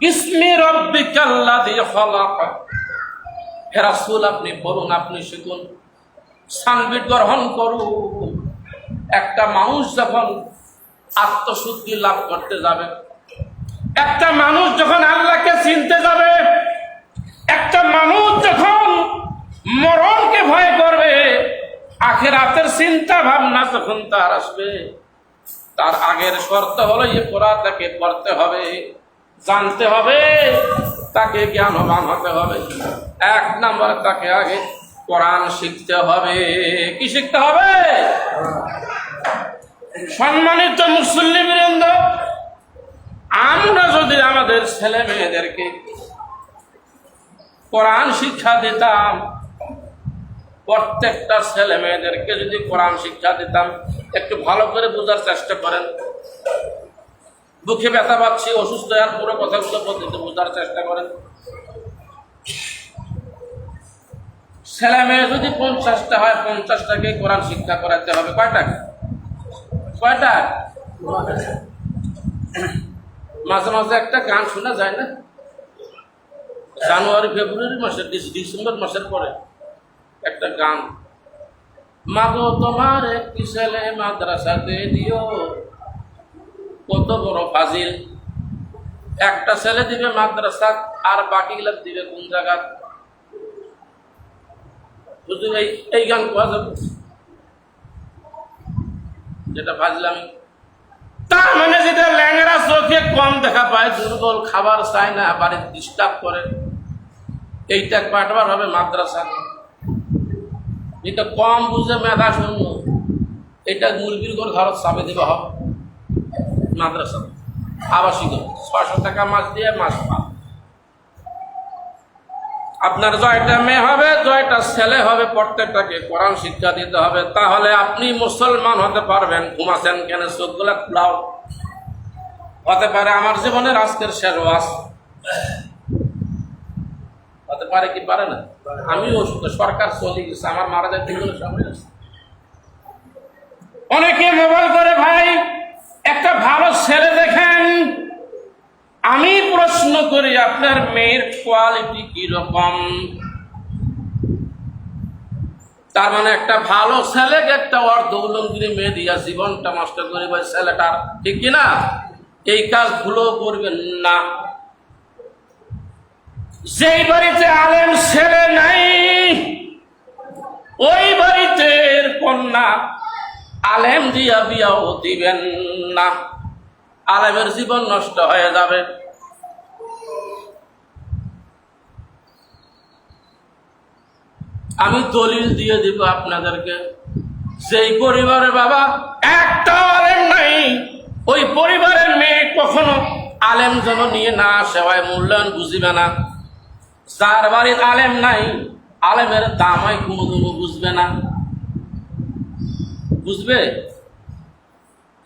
ইসমি রব্বিকাল্লাযী খলাক। হে রাসূল, আপনি বলুন, আপনি শিখুন, সানবিট গ্রহণ করুন। একটা মানুষ যখন আত্মশুদ্ধি লাভ করতে যাবে, একটা মানুষ যখন আল্লাহকে চিনতে যাবে, একটা মানুষ যখন মরণকে ভয় করবে, আখেরাতের চিন্তা ভাবনা যখন তার আসবে, তার আগের শর্ত হলো এই পড়াটাকে পড়তে হবে। জানতে হবে, তাকে জ্ঞানবান হতে হবে। এক নম্বর তাকে আগে কোরআন শিখতে হবে। কি শিখতে হবে? সম্মানিত মুসল্লি আমরা যদি আমাদের ছেলে মেয়েদেরকে কোরআন শিক্ষা দিতাম, প্রত্যেকটা ছেলে মেয়েদেরকে যদি কোরআন শিক্ষা দিতাম, একটু ভালো করে বোঝার চেষ্টা করেন। বুকে ব্যথা পাচ্ছি, অসুস্থ, আর পুরো কথাগুলো পদ্ধতি বোঝার চেষ্টা করেন। ছেলে মেয়ে যদি পঞ্চাশটা হয় পঞ্চাশটাকে কোরআন শিক্ষা করাতে হবে। কয়টা? কয়টা? মাঝে মাঝে একটা গান শোনা যায় না? জানুয়ারি, ফেব্রুয়ারি মাসের ডিস- ডিসেম্বর মাসের পরে একটা গান। মাগো, তোমার একটি ছেলে মাদ্রাসাতে দিও। কত বড় ফাজিল। একটা ছেলে দিবে মাদ্রাসা আর বাকিগুলো দিবে কোন জায়গা এই এই গান কোয়া যাবে? যেটা ভাজলাম তার মানে যেটা ল্যাংরা চোখে কম দেখা পায়, দুর্বল খাবার চায় না, বাড়ির ডিস্টার্ব করে, এইটা কাটবার হবে মাদ্রাসা। যেটা কম বুঝে মেধা শূন্য। এটা মুরগির করে ঘর চাপে দিবে হবে। মাদ্রাসা। আবাসিক। ছশো টাকা মাস দিয়ে মাস পাব আপনার জয়টা মেয়ে হবে, জয়টা ছেলে হবে, প্রত্যেকটাকে কোরআন শিক্ষা দিতে হবে। তাহলে আপনি মুসলমান হতে পারবেন। ঘুমাছেন কেন? চোখগুলা খোলাও। হতে পারে আমার জীবনের আজকের শেষ ওয়াজ। হতে পারে কি পারে না? আমি অসুস্থ সরকার চলে গেছে, আমার মারা যায় অনেকে মোবাইল করে, ভাই একটা ভালো ছেলে দেখেন। আমি প্রশ্ন করি, আপনার মেয়ের কোয়ালিটি কি রকম? তার মানে একটা ভালো ছেলেকে একটা অর্ধ উলঙ্গিনী মেয়ে দিয়া জীবনটা নষ্ট করিবে ছেলেটার ঠিক কিনা এই কাজ ভুলো করবেন না। যেই বাড়িতে আলেম ছেলে নাই, ওই বাড়িতে কন্যা আলেম দিয়া বিয়াও দিবেন না। আলেমের জীবন নষ্ট হয়ে যাবে। আমি দলিল দিয়ে দিব আপনাদেরকে। সেই পরিবারের বাবা একটা আলেম নাই, ওই পরিবারের মেয়ে কখনো আলেম যেন নিয়ে না আসে হয়, মূল্যায়ন বুঝিবে না। যার বাড়ির আলেম নাই, আলেমের দাম কোনো কোনো বুঝবে না। বুঝবে?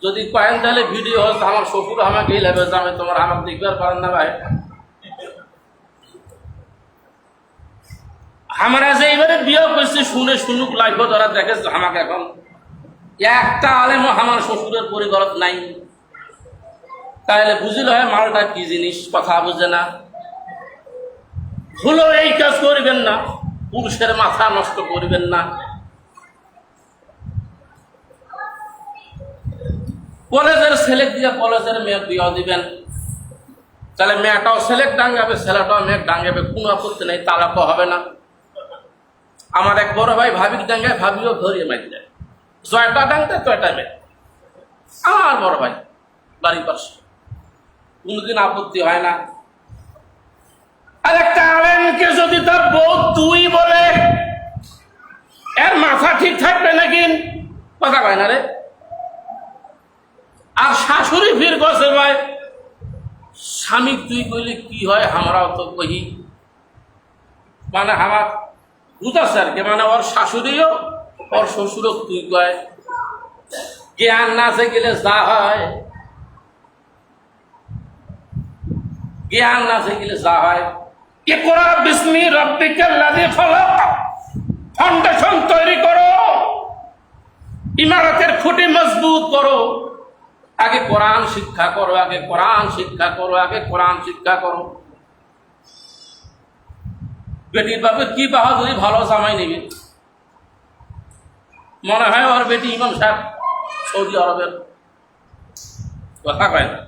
যদি কয়েন তাহলে ভিডিও হচ্ছে আমার শ্বশুর আমাকে লেবে যাবে তোমার আমাকে দেখবার পারেন না ভাই। আমরা যে এইবারে বিয়ে করছি, শুনে শুনুক লাইফ ধরা, দেখে আমাকে এখন। একটা আলেমও আমার শ্বশুরের পরিবারত নাই। তাহলে বুঝিল হয় মালটা কি জিনিস, কথা বুঝে না। ভুলো এই কাজ করবেন না, পুরুষের মাথা নষ্ট করবেন না। কলেজের ছেলে দিয়ে কলেজের মেয়ে বিয়ে দিবেন। তাহলে মেয়েটাও ছেলে ডাঙ্গাবে, ছেলেটাও মেয়ে ডাঙ্গাবে, কোনো আপত্তি নেই, তালাকও হবে না। আমার এক বড় ভাই ভাবিক ডাঙ্গায়, ভাবিও ধরিয়ে মারি যায় জয়টা ডাঙ্গে জয়টা মেয়ে। আমার বড় ভাই বাড়ির পাশে। কোনোদিন আপত্তি হয় না। আর একটা আলেমকে যদি তার বউ তুই বলে এর মাথা ঠিক থাকবে নাকি কথা কয় না রে আর শাশুড়ি ফির গছে ভাই স্বামী তুই কইলে কি হয়? আমরাও তো কহি। মানে আমার বুঝাচ্ছে আর কি মানে ওর শাশুড়িও, ওর শ্বশুরও তুই কয়? জ্ঞান না গেলে যা হয়। জ্ঞান না গেলে যা হয়। ইকরা বিসমি রব্বিকাল্লাযী খলাক। ফাউন্ডেশন তৈরি করো। ইমারতের খুঁটি মজবুত করো। আগে কোরআন শিক্ষা করো, আগে কোরআন শিক্ষা করো, আগে কোরআন শিক্ষা করো। বেটির বাপে কি বাহাদুরি ভালো জামাই নেবে? মনে হয় ওর বেটি ইমাম সাহেব, সৌদি আরবের। কথা কয় না।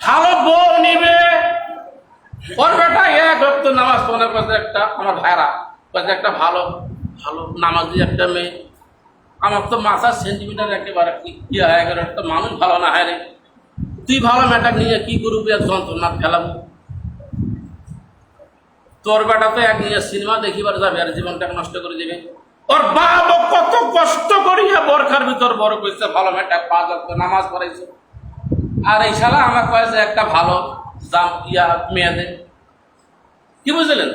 ভালো বউ নিবে। ওর বেটা এক ভক্ত নামাজ পাশে একটা, আমার ভাইরা একটা ভালো ভালো নামাজি একটা মেয়ে। আমার তো মাথার সেন্টিমিটার একেবারে কি- হয়ে গেল একটা মানুষ ভালো না, হয় রে? তুই ভালো মেয়েটা নিয়ে কি করবি এক যন্ত্রণা ফেলাবো তোর বেটা তো এক নিয়ে সিনেমা দেখিবার যাবে আর জীবনটাকে নষ্ট করে দিবে। ওর বাপ কত কষ্ট করিয়া বরখার ভিতর বড় করছে ভালো মেয়েটা ওয়াক্ত নামাজ পড়াইছে। আর এই শালা আমার কয়েছে, একটা ভালো জাম, ইয়া মেয়েদের। কি বুঝলেন?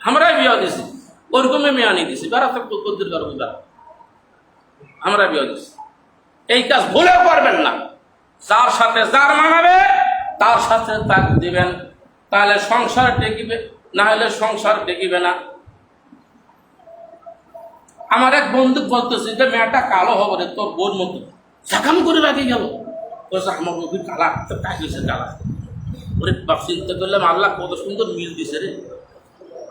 আমরাই বিয়া দিছি। ওরকমই মেয়ে আনি দিছি বেড়া তো কদ্দুর করব বেড়া আমরা বিয়া দিছি এই কাজ ভুলেও করবেন না। যার সাথে যার মানাবে তার সাথে তাক দিবেন। তাহলে সংসার টেকিবে, না হলে সংসার টেকিবে না। আমার এক বন্ধু বলতেছে যে, মেয়েটা কালো হবে রে, তোর বোর মতো। সাকাম করে রাখি গেল। বলছে, আমার গভীর কালা কালা ওরে চিন্তা করলাম আল্লাহ কত সুন্দর মিল দিছে রে।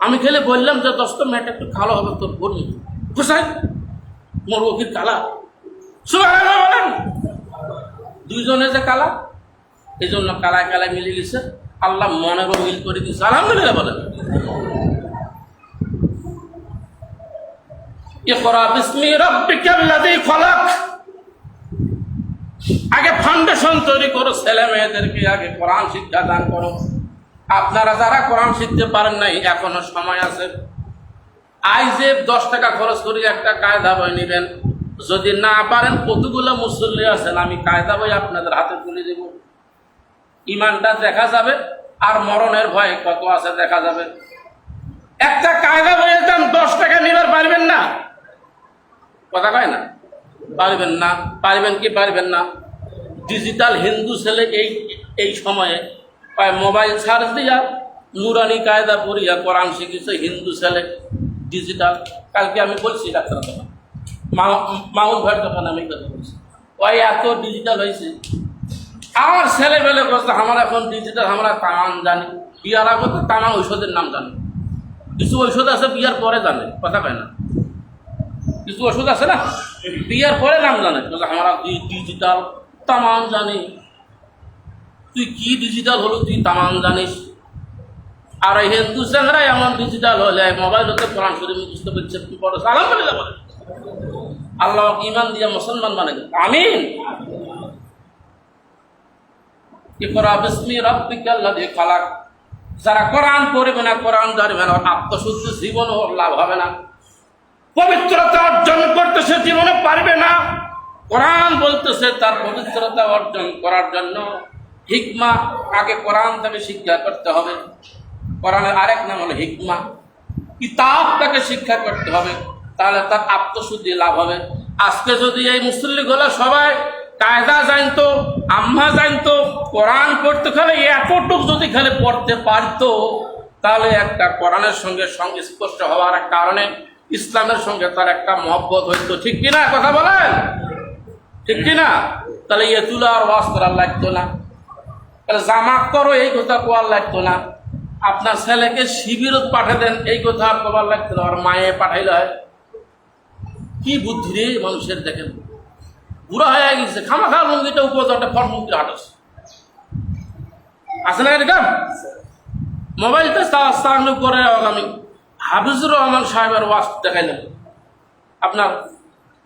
আমি খেলে বললাম যে দোস্ত মেয়েটা একটু কালো হবে, তোর মতো কোথায় মোর গভীর কালা? বলেন। দুইজনে যে কালা এই জন্য কালায় কালায় মিলে গেছে। আল্লাহ মনেরও মিল করে দিচ্ছে আলহামদুলিল্লাহ বলেন। আগে ফাউন্ডেশন তৈরি করো, ছেলে মেয়েদেরকে আগে কোরআন শিক্ষা দান করো। আপনারা যারা কোরআন শিখতে পারেন নাই, এখনও সময় আছে। আইজে দশ টাকা খরচ করে একটা কায়দা বই নেবেন। যদি না পারেন, কতগুলো মুসল্লি আছেন, আমি কায়দা বই আপনাদের হাতে তুলে দেব। ইমানটা দেখা যাবে, আর মরণের ভয় কত আছে দেখা যাবে। একটা কায়দা বইয়ের দাম দশ টাকা নিবার পারবেন না। কথা কয় না? পারবেন না। পারবেন কি পারবেন না? ডিজিটাল হিন্দু ছেলে এই এই সময়ে মোবাইল ছাড় দিয়া, নুরানি কায়দা পড়িয়া কোরআন শিখেছে, হিন্দু ছেলে ডিজিটাল কালকে আমি বলছি ডাক্তার তখন মাউল ভাইয়ের তখন আমি কথা বলছি। ওই এত ডিজিটাল হয়েছে আমার ছেলে বেলে বলছে আমার এখন ডিজিটাল আমরা তামান জানি। বিয়ার আগে তো তামান ঔষধের নাম জানি। কিছু ঔষধ আছে বিয়ার পরে জানে, কথা কয় না? কিছু ওষুধ আছে না? বিয়ার পরে নাম জানে। আমরা ডিজিটাল তামান জানি। তুই কি ডিজিটাল হলো তুই তামান জানিস। আর এই হিন্দু চ্যাংরাই এমন ডিজিটাল হলে মোবাইল হতে কোরআন শরীফ বুঝতে পারছে কি পড়ে আলহামদুলিল্লাহ বলে। আল্লাহ ইমান দিয়ে মুসলমান মানে আমিন। যারা কোরআন পড়বে না, কোরআন জানবে না, আত্মশুদ্ধি জীবন লাভ হবে না। পবিত্রতা অর্জন করতে সে জীবনে পারবে না। কোরআন বলতেছে তার পবিত্রতা অর্জন করার জন্য। হিকমা আগে কোরআন তাকে শিক্ষা করতে হবে। কোরআনের আরেক নাম হলো হিকমা। কিতাব তাকে শিক্ষা করতে হবে, তাহলে তার আত্মশুদ্ধি লাভ হবে। আজকে যদি এই মুসল্লিগুলো সবাই কায়দা জানতো, আম্মা জানতো, কোরআন পড়তে, খেলে এতটুক যদি খালি পড়তে পারতো, তাহলে একটা কোরআনের সঙ্গে সংস্পর্শ হওয়ার কারণে ইসলামের সঙ্গে তার একটা মহব্বত হইতো। ঠিক কিনা কথা বলেন? ঠিক কিনা? তাহলে এতুলা আর ওয়াজ করার লাগতো না। জামাক করো, এই কথা কোয়ার লাগতো না। আপনার ছেলেকে শিবিরত পাঠিয়ে দেন, এই কথা কবার লাগতো না। আর মায়ে পাঠাইলে হয়। কি বুদ্ধি রে মানুষের দেখেন। বুড়া হয়ে গেছে খামা খা লুঙ্গিটা উপরটা ফট মুখে হাঁটাস আছে না এরকম? মোবাইলটা স্থান করে আমি হাফিজুর রহমান সাহেবের ওয়াজ দেখাইলাম। আপনার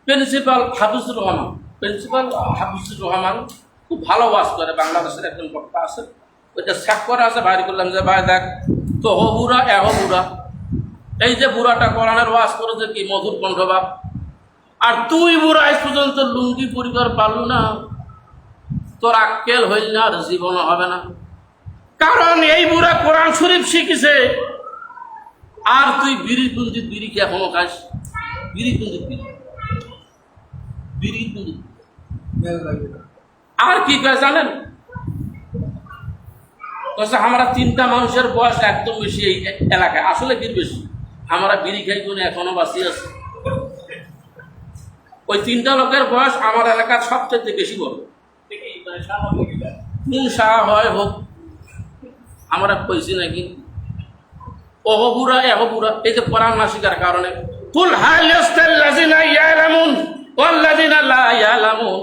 প্রিন্সিপাল হাফিজুর রহমান, প্রিন্সিপাল হাফিজুর রহমান খুব ভালো ওয়াজ করে, বাংলাদেশের একজন বক্তা আছে, ওইটা স্যাক করে আছে বাইরে করলাম যে, ভাই দেখ তো হো বুড়া এহ বুড়া এই যে বুড়াটা কোরআনের ওয়াজ করেছে কি, মধুর কণ্ঠবাব আর তুই বুড়া আজ পর্যন্ত লুঙ্গি পরিবার পারলু না। তোর আক্কেল হইল না, আর জীবনও হবে না। কারণ এই বুড়া কোরআন শরীফ শিখেছে। আর তুই বিড়ি পুঞ্জি বিড়ি কি এখনও খাস বিড়ি পুঞ্জি বিড়ি। বিড়ি পুঞ্জি আর কি কয় জানেন? আমরা তিনটা মানুষের বয়স একদম বেশি এই এলাকায়। আসলে কি বেশি। আমরা বিড়ি খাই জন্য এখনও বাঁচি আছে। ওই তিনটা লোকের বয়স আমার এলাকার সবচেয়ে বেশি বড়। কোন শাহ হয় হোক, আমরা কইছি নাকি? অহবুরা, এহবুরা, এই যে কোরআন না শিকার কারণে। কুল হাল ইয়াস্তাল্লাযিনা ইয়ালামুন ওয়াল্লাযিনা লা ইয়ালামুন।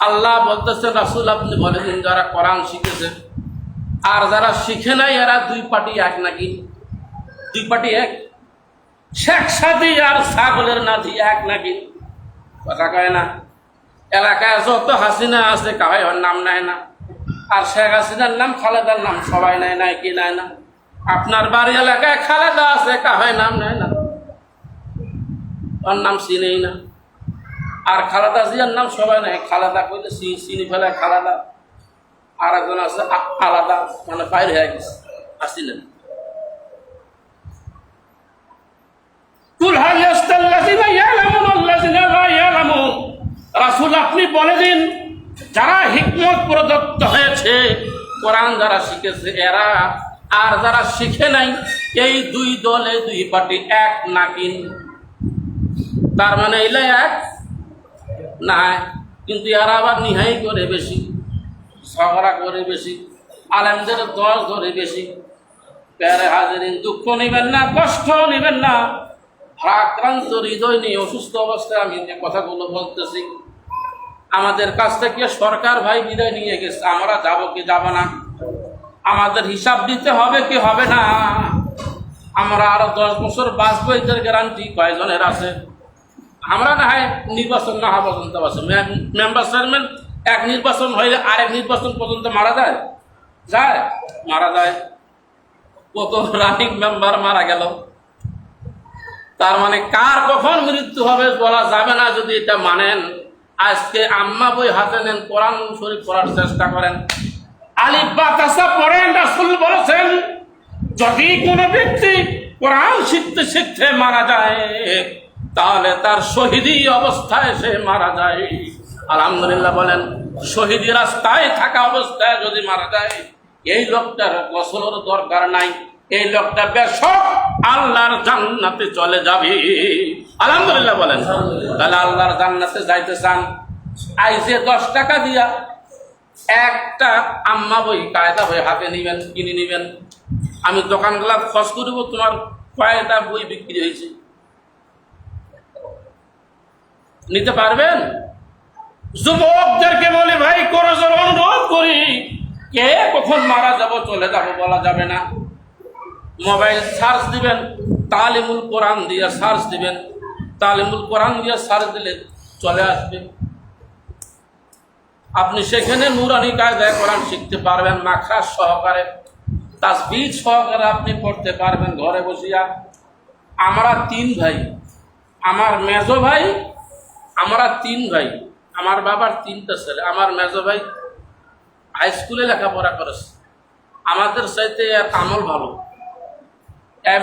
আল্লাহ বলতেছেন, রাসূল আপনি বলেন যারা কোরআন শিখেছে, আর যারা শিখে নাই, এরা দুই পার্টি এক নাকি? দুই পার্টি এক? শেখ সাদি আর ছাগলের নাতি এক নাকি? কথা কয় না। এলাকায় যত হাসিনা আছে কাহাই ওর নাম নেয় না। আর শেখ হাসিনার নাম, খালেদার নাম সবাই নেয় নাই কি নেয় না। আপনার বাড়ি এলাকায় খালেদা আছে কাহাই নাম নেয় না। ওর নাম চিনেই না। আর খালাদা জিয়ার নাম সবাই নাই। খালাদা কইলে চিনি ফেলে খালেদা। আর একজন আছে আলাদা মানে বাইরে হয়ে গেছে। আসছিলেন রাসূল আপনি বলে দিন, যারা হিকমত প্রদত্ত হয়েছে, কোরআন যারা শিখেছে এরা, আর যারা শিখে নাই, এই দুই দলে দুই পার্টি এক নাকিন তার মানে এলে এক না কিন্তু এরা আবার নিহাই করে বেশি, ঝগড়া করে বেশি, আলেমদের দল ধরে বেশি। প্যারে হাজারিন, দুঃখ নেবেন না, কষ্ট নেবেন না। ভারাক্রান্ত হৃদয় নিয়ে অসুস্থ অবস্থায় আমি যে কথাগুলো বলতেছি, আমাদের কাছ থেকে সরকার ভাই বিদায় নিয়ে গেছে, আমরা যাব কি যাব না? আমাদের হিসাব দিতে হবে কি হবে না? আমরা আরও দশ বছর বাঁচবো, এদের গ্যারান্টি কয়জনের আছে? আমরা না হয় নির্বাচন না হওয়া পর্যন্ত আছে। মেম্বার চেয়ারম্যান এক নির্বাচন হইলে আরেক নির্বাচন পর্যন্ত মারা যায়? যায়। মারা যায়। কত রানিং মেম্বার মারা গেল। তার মানে কার কখন মৃত্যু হবে বলা যাবে না যদি এটা মানেন। আজকে আম্মা বই হাতে নেন, কোরআন শরীফ পড়ার চেষ্টা করেন। আলিফ বাতাসা পড়েন, রাসূল বলেছেন, যদি কোনো ব্যক্তি কোরআন শিখতে শিখতে মারা যায় তাহলে তার শহীদি অবস্থায় সে মারা যায়। আলহামদুলিল্লাহ বলেন, শহীদি রাস্তায় থাকা অবস্থায় যদি মারা যায়, এই লোকটার গোসলের দরকার নাই। এই লোকটা বেশক আল্লাহর জান্নাতে চলে যাবে। আলহামদুলিল্লাহ বলেন, তাহলে আল্লাহর জান্নাতে যাইতে চান। আইসে দশ টাকা দিয়া একটা আম্মা বই, কায়দা বই হাতে নিবেন, কিনে নিবেন। আমি দোকানগুলা খরচ করব, তোমার কয়টা বই বিক্রি হয়েছে? নিতে পারবেন? যুবকদেরকে বলি, ভাই, করজোর অনুরোধ করি। কে কখন মারা যাব চলে যাব বলা যাবে না। মোবাইল সার্চ দিবেন, তালিমুল কোরআন দিয়ে সার্চ দিবেন। তালিমুল কোরআন দিয়ে সার্চ দিলে চলে আসবে। আপনি সেখানে নুরানি কায়দায় কোরআন শিখতে পারবেন মাখাস সহকারে। তাসবিদ সহকারে আপনি পড়তে পারবেন ঘরে বসিয়া। আমরা তিন ভাই, আমার মেজো ভাই আমরা তিন ভাই আমার বাবার তিনটা ছেলে আমার মেজো ভাই হাই স্কুলে লেখাপড়া করেছে। আমাদের চাইতে এর আমল ভালো।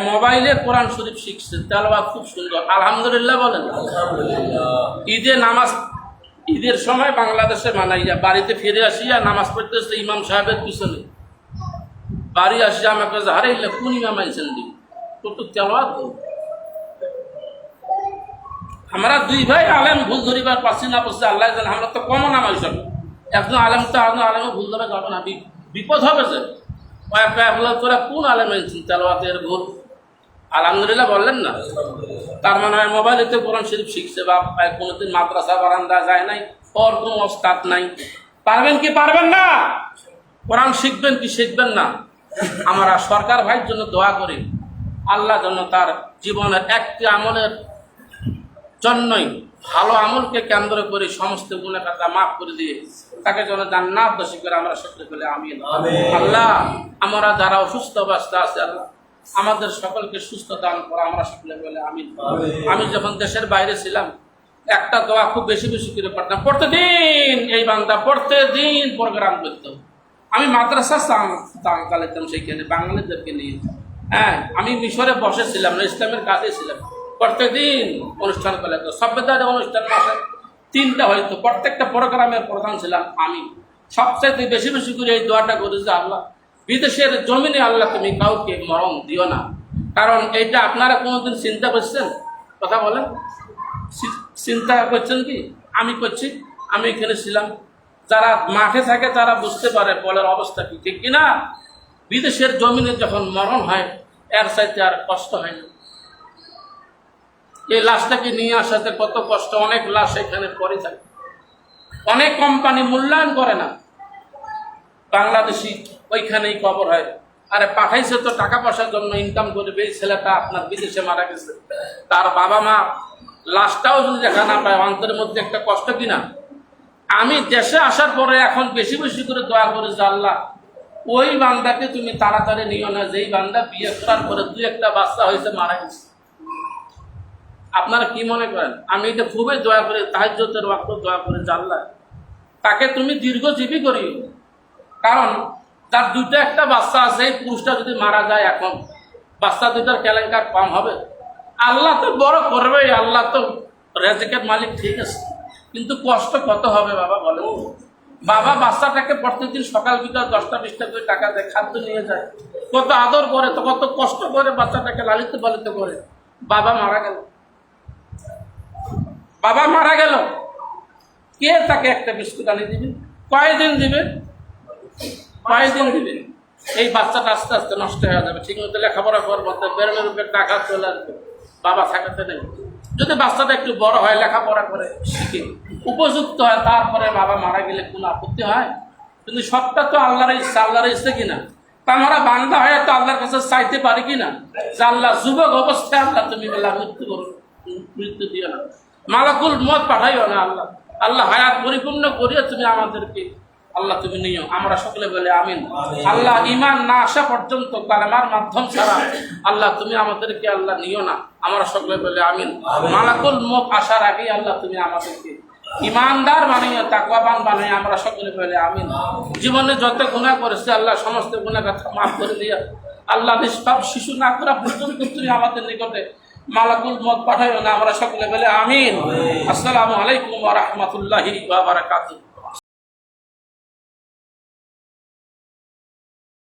মোবাইলে কোরআন শরীফ শিখছে তেলবা খুব সুন্দর। আলহামদুলিল্লাহ বলেন। ঈদে নামাজ ঈদের সময় বাংলাদেশে মানাইয়া বাড়িতে ফিরে আসিয়া নামাজ পড়তেছে ইমাম সাহেবের পিছনে। বাড়ি আসিয়া আমাকে হারে কোন ইমাম আইছেন দি তোর তো তেলবা তো আমরা দুই ভাই আলেম, ভুল ধরিবার পাচ্ছি না পাচ্ছি আল্লাহ জানে, আমরা তো কমন আমার সব একজন আলেম তো একজন আলেমে ভুল ধরে যাবে না বিপদ হবে যে। তোরা কোন আলেম তেলওয়াতের ভুল। আলহামদুলিল্লাহ বললেন না। তার মানে হয় মোবাইলেতে কোরআন শরীফ শিখছে বা কোনোদিন মাদ্রাসা, বারান্দা যায় নাই ওর কোনো ওস্তাদ নাই। পারবেন কি পারবেন না? কোরআন শিখবেন কি শিখবেন না? আমরা সরকার ভাইয়ের জন্য দোয়া করি। আল্লাহ যেন তার জীবনের একটি আমলের জন্যই ভালো আমলকে কেন্দ্র করে সমস্ত গুণে কথা মাফ করে দিয়ে তাকে যেন জান্নাত দোষী করে আমরা সকলে বলে আমিন। আল্লাহ আমরা যারা অসুস্থ অবস্থা আছে আল্লাহ আমাদের সকলকে সুস্থ দান করা আমরা সকলে বলে আমিন। আমি যখন দেশের বাইরে ছিলাম একটা দোয়া খুব বেশি বেশি করে পড়তাম প্রতিদিন এই বান্দা প্রতিদিন প্রোগ্রাম করতাম আমি মাদ্রাসা দাম চালাতাম সেইখানে বাঙালিদেরকে নিয়ে। হ্যাঁ আমি মিশরে বসেছিলাম না ইসলামের কাজে ছিলাম। প্রত্যেকদিন অনুষ্ঠান করে তো সভ্যতার অনুষ্ঠান মাসে তিনটা হয়তো, প্রত্যেকটা প্রোগ্রামের প্রধান ছিলাম আমি। সবচাইতে বেশি বেশি করে এই দোয়াটা করেছি আল্লাহ। বিদেশের জমিনে আল্লাহ তুমি কাউকে মরণ দিও না। কারণ এইটা আপনারা কোনোদিন চিন্তা করছেন? কথা বলেন। চিন্তা করছেন কি? আমি করছি, আমি এখানে ছিলাম। যারা মাঠে থাকে তারা বুঝতে পারে বলের অবস্থা কি, ঠিক কিনা? বিদেশের জমিনে যখন মরণ হয়, এর চাইতে আর কষ্ট হয় না। এই লাশটাকে নিয়ে আসাতে কত কষ্ট, অনেক লাশ এখানে পড়ে থাকে। অনেক কোম্পানি মূল্যায়ন করে না। বাংলাদেশি ওইখানেই কবর হয়। আরে পাঠাইছে তো টাকা পয়সার জন্য ইনকাম করবে এই ছেলেটা আপনার বিদেশে মারা গেছে। তার বাবা মা লাশটাও যদি দেখা না পায়, অন্তরের মধ্যে একটা কষ্ট কিনা আমি দেশে আসার পরে এখন বেশি বেশি করে দোয়া করে আল্লাহ, ওই বান্দাকে তুমি তাড়াতাড়ি নিও না। যেই বান্দা বিয়ে করার পরে দুই একটা বাচ্চা হয়েছে, মারা গেছে। আপনারা কি মনে করেন? আমি এটা খুবই দয়া করি তাহাজ্যতের ওয়াক্ত দয়া করে জানলা তাকে তুমি দীর্ঘজীবী করিও। কারণ তার দুটো একটা বাচ্চা আছে, এই পুরুষটা যদি মারা যায় এখন, বাচ্চা দুটার কেলেঙ্কার কম হবে। আল্লাহ তো বড় করবেই, আল্লাহ তো রেজেকের মালিক ঠিক আছে। কিন্তু কষ্ট কত হবে বাবা বলে বাবা বাচ্চাটাকে প্রত্যেকদিন সকাল বিকাল দশটা বিশটা করে টাকা দেয় খাদ্য নিয়ে যায়। কত আদর করে, তো কত কষ্ট করে বাচ্চাটাকে লালিত পালিত করে। বাবা মারা গেল। বাবা মারা গেল। কে তাকে একটা বিস্কুট আনি দিবে? কয়দিন দিবে? কয়দিন দিবে? এই বাচ্চাটা আস্তে আস্তে নষ্ট হয়ে যাবে। ঠিক মতো লেখাপড়া করব, তো বেরোনোর উপরে টাকা চলে আসবে। বাবা থাকাতে নেই। যদি বাচ্চাটা একটু বড় হয়, লেখাপড়া করে, শিখে। উপযুক্ত হয়, তারপরে বাবা মারা গেলে কোনো আপত্তি হয়? কিন্তু সবটা তো আল্লাহর ইচ্ছা, আল্লাহর ইচ্ছে কিনা? তা আমরা বান্দা হয়ে তো আল্লাহর কাছে চাইতে পারি কিনা? যে আল্লাহ যুবক অবস্থায় আল্লাহ তুমি বেলা মৃত্যু করো। মৃত্যু দিও না। মালাকুল মত পাঠাইও না আল্লাহ। আল্লাহ হায়াত পরিপূর্ণ করিয়ে তুমি আমাদেরকে। আল্লাহ তুমি নিও। আমরা সকলে বলে আমিন। আল্লাহ ইমান না আসা পর্যন্ত কালেমার মাধ্যম ছাড়া আল্লাহ তুমি আমাদেরকে আল্লাহ নিও না। আমরা সকলে বলে আমিন। মালাকুল মত আসার আগে আল্লাহ তুমি আমাদেরকে ইমানদার বানিয়ে তাকওয়াবান বানিয়ে আমরা সকলে বলে আমিন। জীবনে যত গুণা করেছে আল্লাহ সমস্ত গুণা কথা মাফ করে দিয়ে। আল্লাহ নিষ্পাপ শিশু না করা পর্যন্ত তুমি আমাদের নিকটে মালাকুল মত পাঠাইও না আমরা সকলে বলে আমিন। আসসালামু আলাইকুম ওয়া রাহমাতুল্লাহি ওয়া বারাকাতুহু।